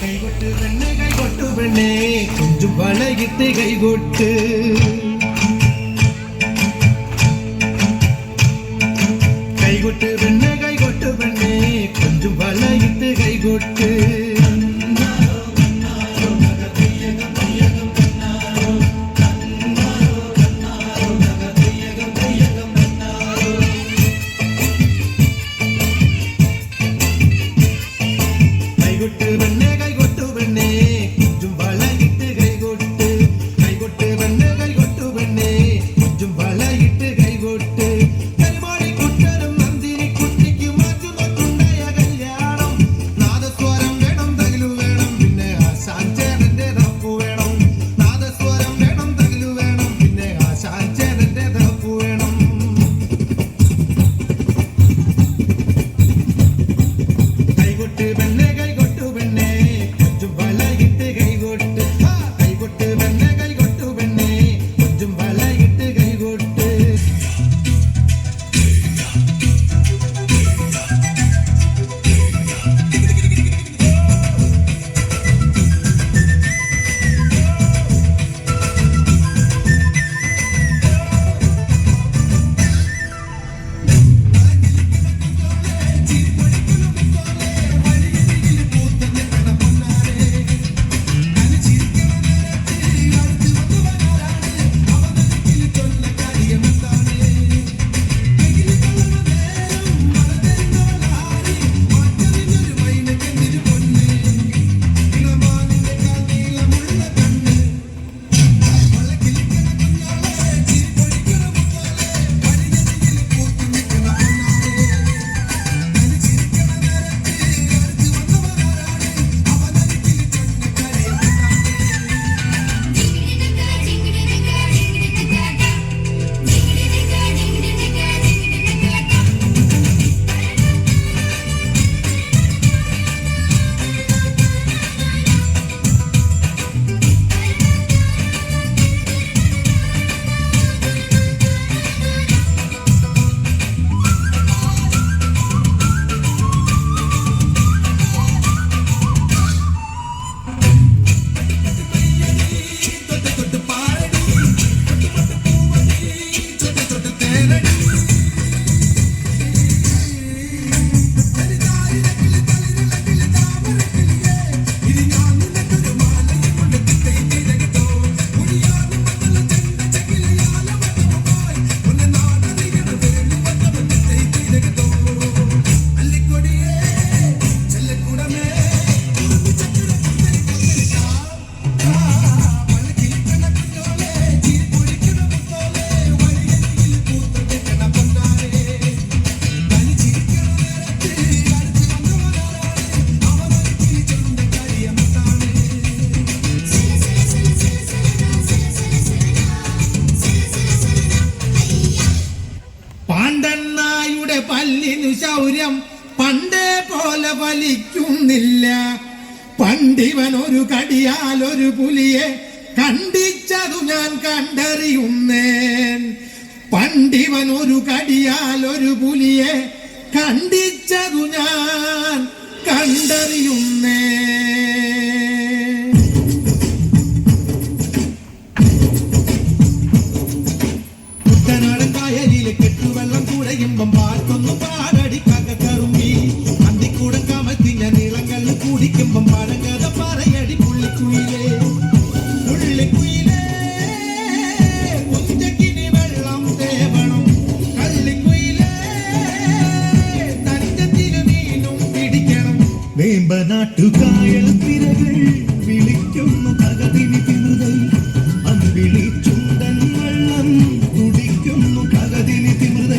கைகொட்டு வெண்ணே கைகொட்டு வெண்ணே. கொஞ்சம் பழகிட்டு கைகொட்டு. கைகொட்டு வெண்ணே கைகொட்டு வெண்ணே. கொஞ்சம் பழகிட்டு கைகொட்டு. ശൗര്യം പണ്ടേ പോലെ ഒരു കടിയാൽ ഒരു പുലിയെ കണ്ടിച്ചതു ഞാൻ കണ്ടറിയുന്നേൻ. പണ്ടിവൻ ഒരു കടിയാൽ ഒരു പുലിയെ കണ്ടിച്ചതു ഞാൻ കുടിക്കുമ്പം പഴങ്കഥ പറയടി പുള്ളിക്കുയിലേ. പുള്ളിക്കുയിലേ കുഞ്ചക്കിനി വെള്ളം തേവണം. കള്ളിക്കുയിലേ തഞ്ചത്തിന് മീനും പിടിക്കണം. വേമ്പനാട്ടുകായൽ തിരകൾ വിളിക്കുന്നു